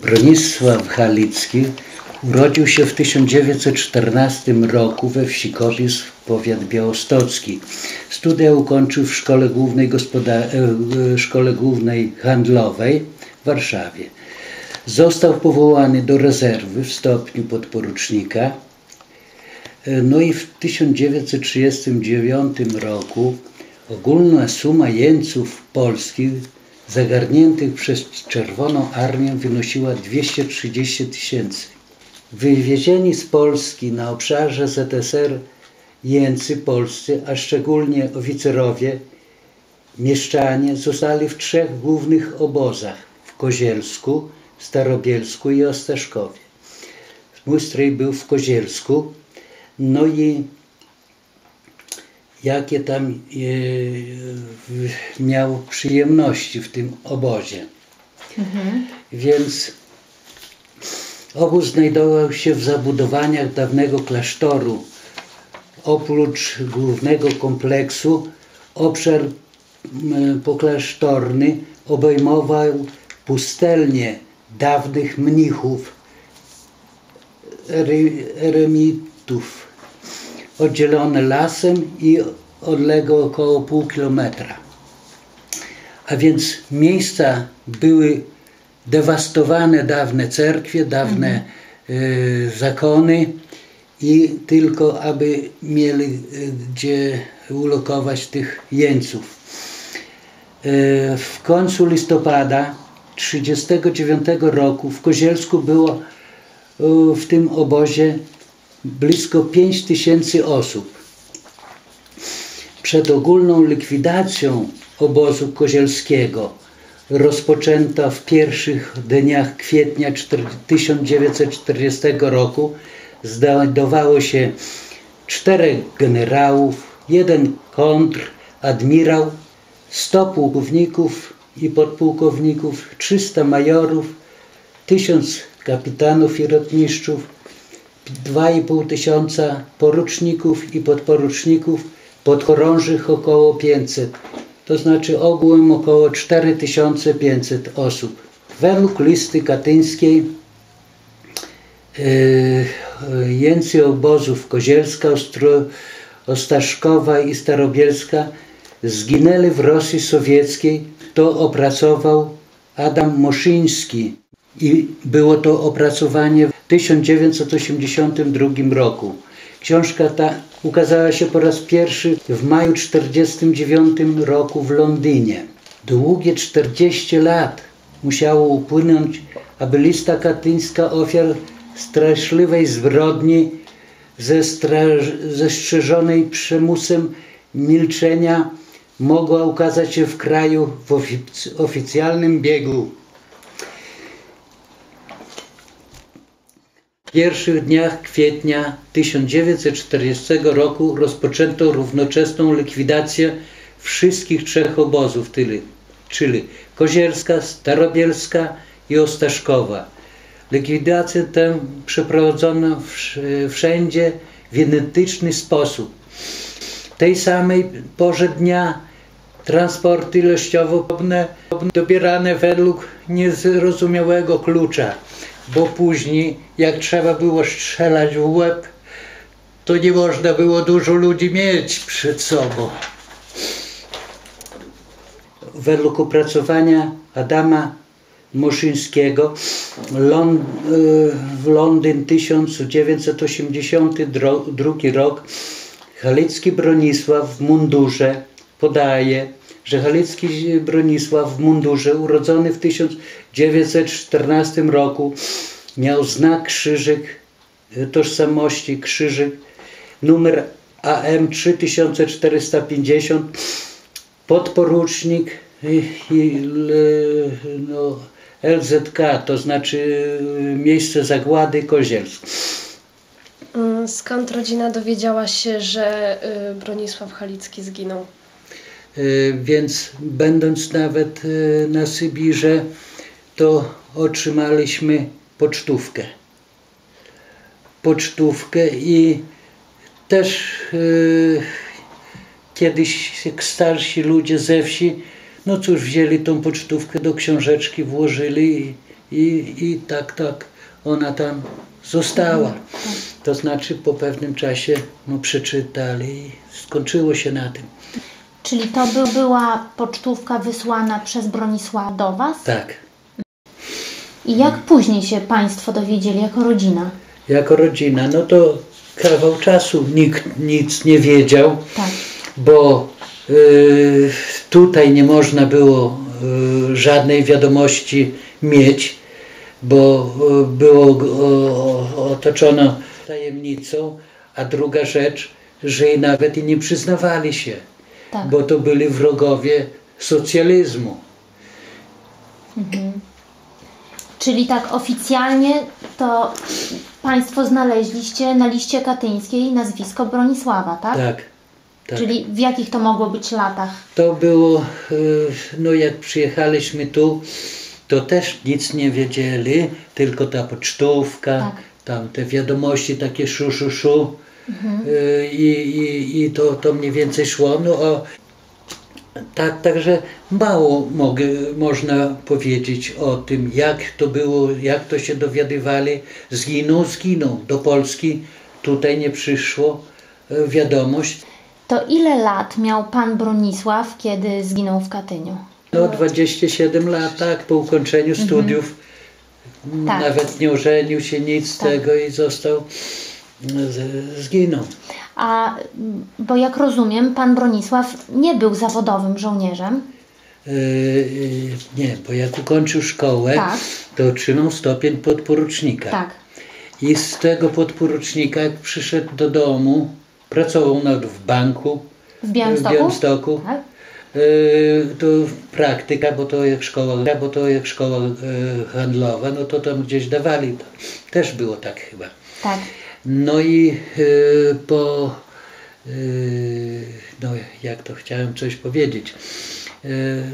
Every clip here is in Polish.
Bronisław Halicki urodził się w 1914 roku we wsi Kopiec, powiat białostocki. Studia ukończył w Szkole Głównej, Gospoda- e, Szkole Głównej Handlowej w Warszawie. Został powołany do rezerwy w stopniu podporucznika. E, No i w 1939 roku ogólna suma jeńców polskich zagarniętych przez Czerwoną Armię wynosiła 230 tysięcy. Wywiezieni z Polski na obszarze ZSR jeńcy polscy, a szczególnie oficerowie, mieszczanie zostali w trzech głównych obozach w Kozielsku, Starobielsku i Ostaszkowie. Mój strój był w Kozielsku, no i jakie tam e, miał przyjemności w tym obozie. Więc obóz znajdował się w zabudowaniach dawnego klasztoru. Oprócz głównego kompleksu obszar poklasztorny obejmował pustelnie dawnych mnichów, ere- eremitów, oddzielone lasem i odległe około pół kilometra. A więc miejsca były dewastowane dawne cerkwie, dawne e, zakony i tylko aby mieli e, gdzie ulokować tych jeńców. E, w końcu listopada 1939 roku w Kozielsku było w tym obozie blisko 5 tysięcy osób. Przed ogólną likwidacją obozu kozielskiego rozpoczęta w pierwszych dniach kwietnia czter- 1940 roku znajdowało się czterech generałów, jeden kontradmirał, 100 pułkowników i podpułkowników, 300 majorów, 1000 kapitanów i rotmistrzów, 2,5 tysiąca poruczników i podporuczników, podchorążych około 500, to znaczy ogółem około 4500 osób. Według listy katyńskiej yy, jeńcy obozów Kozielska, Ostro, Ostaszkowa i Starobielska zginęli w Rosji Sowieckiej. To opracował Adam Moszyński i było to opracowanie 1982 roku. Książka ta ukazała się po raz pierwszy w maju 1949 roku w Londynie. Długie 40 lat musiało upłynąć, aby lista katyńska ofiar straszliwej zbrodni zestrzeżonej przymusem milczenia mogła ukazać się w kraju w ofic- oficjalnym biegu. Pierwszych dniach kwietnia 1940 roku rozpoczęto równoczesną likwidację wszystkich trzech obozów, czyli Kozielska, Starobielska i Ostaszkowa. Likwidację tę przeprowadzono wsz- wszędzie w identyczny sposób. Tej samej porze dnia transporty ilościowo dobierane według niezrozumiałego klucza, bo później jak trzeba było strzelać w łeb, to nie można było dużo ludzi mieć przed sobą. Według opracowania Adama Moszyńskiego Lon, y, w Londyn 1982 rok Halicki Bronisław w mundurze podaje, że Halicki Bronisław w mundurze urodzony w 1914 roku miał znak krzyżyk y, tożsamości, krzyżyk numer AM 3450 podporucznik i l- no, LZK, to znaczy y, miejsce zagłady Kozielsk. Mm, Skąd rodzina dowiedziała się, że y, Bronisław Halicki zginął? Y, Więc będąc nawet y, na Sybirze, to otrzymaliśmy pocztówkę. Pocztówkę i też y, kiedyś jak starsi ludzie ze wsi, no cóż, wzięli tą pocztówkę do książeczki, włożyli i, i, i tak, tak ona tam została. To znaczy po pewnym czasie no, przeczytali i skończyło się na tym. Czyli to by była pocztówka wysłana przez Bronisława do Was? Tak. I jak później się Państwo dowiedzieli jako rodzina? Jako rodzina, no to kawał czasu nikt nic nie wiedział, Tak. bo y, tutaj nie można było y, żadnej wiadomości mieć, bo y, było o, otoczono tajemnicą, a druga rzecz, że i nawet i nie przyznawali się, Tak. bo to byli wrogowie socjalizmu. Czyli tak oficjalnie to Państwo znaleźliście na liście katyńskiej nazwisko Bronisława, tak? Tak, tak. Czyli w jakich to mogło być latach? To było, y, no jak przyjechaliśmy tu, to też nic nie wiedzieli, tylko ta pocztówka, Tak. tam te wiadomości takie szu, szu, szu. Y, I, i, i to, to mniej więcej szło. No, o, tak, także mało mogę, można powiedzieć o tym, jak to było, jak to się dowiadywali. Zginął, zginął. Do Polski tutaj nie przyszło y, wiadomość. To ile lat miał Pan Bronisław, kiedy zginął w Katyniu? No 27 lat, tak, po ukończeniu studiów. m, Tak. Nawet nie ożenił się, nic z Tak. tego i został, zginął. A, bo jak rozumiem, Pan Bronisław nie był zawodowym żołnierzem. Yy, nie, bo jak ukończył szkołę, Tak. to otrzymał stopień podporucznika. Tak. I z tego podporucznika, jak przyszedł do domu, pracował nawet w banku W Białymstoku? w Białymstoku. Tak. Yy, to praktyka, bo to jak szkoła, bo to jak szkoła handlowa, no to tam gdzieś dawali. To też było tak chyba. Tak. No i yy, po, yy, no jak to chciałem coś powiedzieć. Yy,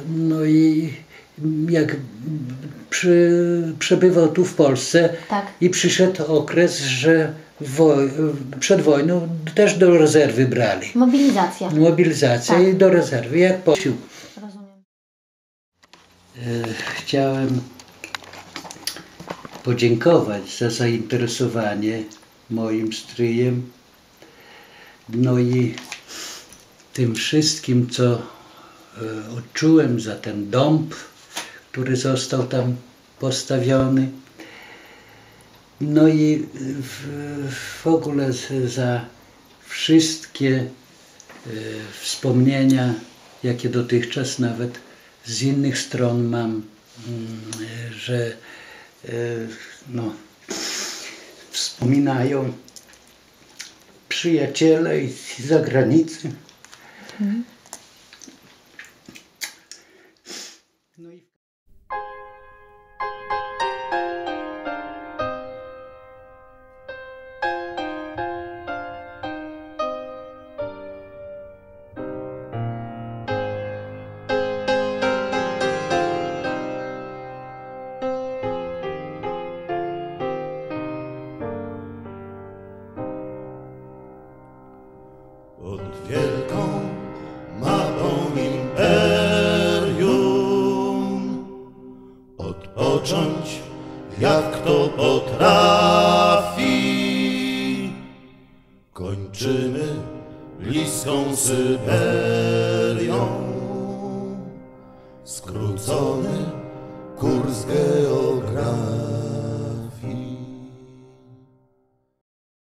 no i jak przy, przebywał tu w Polsce Tak. i przyszedł okres, że przed wojną też do rezerwy brali. Mobilizacja. Mobilizacja Tak. i do rezerwy, jak posił. Rozumiem. E, Chciałem podziękować za zainteresowanie moim stryjem, no i tym wszystkim, co e, odczułem za ten dąb, który został tam postawiony. No i w, w ogóle za wszystkie e, wspomnienia, jakie dotychczas nawet z innych stron mam, mm, że e, no, wspominają przyjaciele i z zagranicy. No qu'on se bat.